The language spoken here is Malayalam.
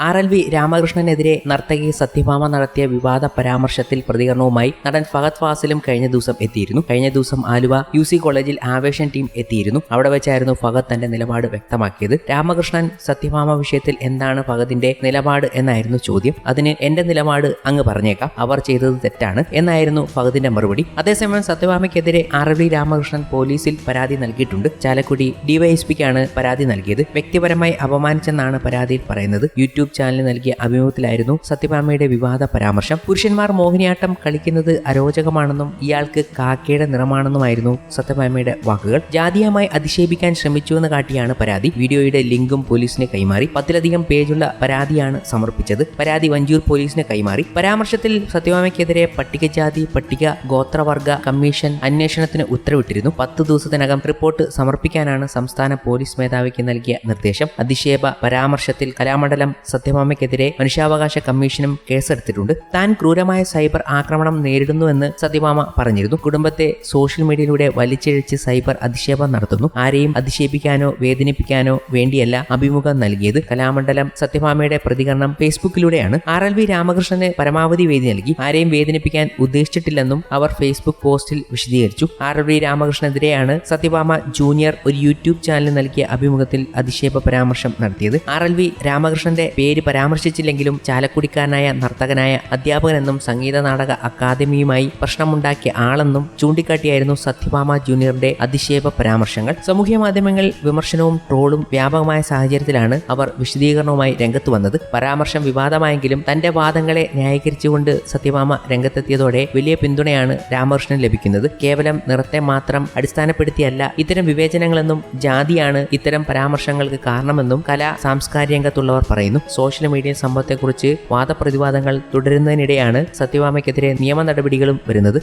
ആർ എൽ വി രാമകൃഷ്ണനെതിരെ നർത്തകി സത്യഭാമ നടത്തിയ വിവാദ പരാമർശത്തിൽ പ്രതികരണവുമായി നടൻ ഫഹദ് ഫാസിലും കഴിഞ്ഞ ദിവസം എത്തിയിരുന്നു. കഴിഞ്ഞ ദിവസം ആലുവ യു സി കോളേജിൽ ആവേശൻ ടീം എത്തിയിരുന്നു. അവിടെ വെച്ചായിരുന്നു ഫഹദ് തന്റെ നിലപാട് വ്യക്തമാക്കിയത്. രാമകൃഷ്ണൻ സത്യഭാമ വിഷയത്തിൽ എന്താണ് ഫഹദിന്റെ നിലപാട് എന്നായിരുന്നു ചോദ്യം. അതിന് എന്റെ നിലപാട് അങ്ങ് പറഞ്ഞേക്കാം. അവർ ചെയ്തത് തെറ്റാണ് എന്നായിരുന്നു ഫഹദിന്റെ മറുപടി. അതേസമയം സത്യഭാമയ്ക്കെതിരെ ആർ എൽ വി രാമകൃഷ്ണൻ പോലീസിൽ പരാതി നൽകിയിട്ടുണ്ട്. ചാലക്കുടി ഡിവൈഎസ്പിക്കാണ് പരാതി നൽകിയത്. വ്യക്തിപരമായി അപമാനിച്ചെന്നാണ് പരാതിയിൽ പറയുന്നത്. യൂട്യൂബ് ചാനലിന് നൽകിയ അഭിമുഖത്തിലായിരുന്നു സത്യഭാമയുടെ വിവാദ പരാമർശം. പുരുഷന്മാർ മോഹിനിയാട്ടം കളിക്കുന്നത് അരോചകമാണെന്നും ഇയാൾക്ക് കാക്കയുടെ നിറമാണെന്നുമായിരുന്നു സത്യഭാമയുടെ വാക്കുകൾ. ജാതീയമായി അധിക്ഷേപിക്കാൻ ശ്രമിച്ചുവെന്ന് കാട്ടിയാണ് പരാതി. വീഡിയോയുടെ ലിങ്കും പോലീസിന് കൈമാറി. പത്തിലധികം പേജുള്ള പരാതിയാണ് സമർപ്പിച്ചത്. പരാതി വഞ്ചൂർ പോലീസിന് കൈമാറി. പരാമർശത്തിൽ സത്യഭാമയ്ക്കെതിരെ പട്ടികജാതി പട്ടിക ഗോത്രവർഗ കമ്മീഷൻ അന്വേഷണത്തിന് ഉത്തരവിട്ടിരുന്നു. പത്ത് ദിവസത്തിനകം റിപ്പോർട്ട് സമർപ്പിക്കാനാണ് സംസ്ഥാന പോലീസ് മേധാവിക്ക് നൽകിയ നിർദ്ദേശം. അധിക്ഷേപ പരാമർശത്തിൽ കലാമണ്ഡലം സത്യഭാമയ്ക്കെതിരെ മനുഷ്യാവകാശ കമ്മീഷനും കേസെടുത്തിട്ടുണ്ട്. താൻ ക്രൂരമായ സൈബർ ആക്രമണം നേരിടുന്നുവെന്ന് സത്യഭാമ പറഞ്ഞിരുന്നു. കുടുംബത്തെ സോഷ്യൽ മീഡിയയിലൂടെ വലിച്ചിഴച്ച് സൈബർ അധിക്ഷേപം നടത്തുന്നു. ആരെയും അധിക്ഷേപിക്കാനോ വേദനിപ്പിക്കാനോ വേണ്ടിയല്ല അഭിമുഖം നൽകിയത്. കലാമണ്ഡലം സത്യഭാമയുടെ പ്രതികരണം ഫേസ്ബുക്കിലൂടെയാണ്. ആർ എൽ വി രാമകൃഷ്ണന് പരമാവധി വേദി നൽകി. ആരെയും വേദനിപ്പിക്കാൻ ഉദ്ദേശിച്ചിട്ടില്ലെന്നും അവർ ഫേസ്ബുക്ക് പോസ്റ്റിൽ വിശദീകരിച്ചു. ആർ എൽ വി രാമകൃഷ്ണനെതിരെയാണ് സത്യഭാമ ജൂനിയർ ഒരു യൂട്യൂബ് ചാനലിൽ നൽകിയ അഭിമുഖത്തിൽ അധിക്ഷേപ പരാമർശം നടത്തിയത്. ആർ എൽ വി രാമകൃഷ്ണന്റെ പേര് പരാമർശിച്ചില്ലെങ്കിലും ചാലക്കുടിക്കാരനായ നർത്തകനായ അധ്യാപകനെന്നും സംഗീത നാടക അക്കാദമിയുമായി പ്രശ്നമുണ്ടാക്കിയ ആളെന്നും ചൂണ്ടിക്കാട്ടിയായിരുന്നു സത്യഭാമ ജൂനിയറുടെ അധിക്ഷേപ പരാമർശങ്ങൾ. സാമൂഹ്യ മാധ്യമങ്ങളിൽ വിമർശനവും ട്രോളും വ്യാപകമായ സാഹചര്യത്തിലാണ് അവർ വിശദീകരണവുമായി രംഗത്ത് വന്നത്. പരാമർശം വിവാദമായെങ്കിലും തന്റെ വാദങ്ങളെ ന്യായീകരിച്ചുകൊണ്ട് സത്യഭാമ രംഗത്തെത്തിയതോടെ വലിയ പിന്തുണയാണ് രാമകൃഷ്ണൻ ലഭിക്കുന്നത്. കേവലം നിറത്തെ മാത്രം അടിസ്ഥാനപ്പെടുത്തിയല്ല ഇത്തരം വിവേചനങ്ങളെന്നും ജാതിയാണ് ഇത്തരം പരാമർശങ്ങൾക്ക് കാരണമെന്നും കലാ സാംസ്കാരിക രംഗത്തുള്ളവർ പറയുന്നു. സോഷ്യൽ മീഡിയ സംഭവത്തെക്കുറിച്ച് വാദപ്രതിവാദങ്ങൾ തുടരുന്നതിനിടെയാണ് സത്യഭാമയ്ക്കെതിരെ നിയമ നടപടികളും വരുന്നത്.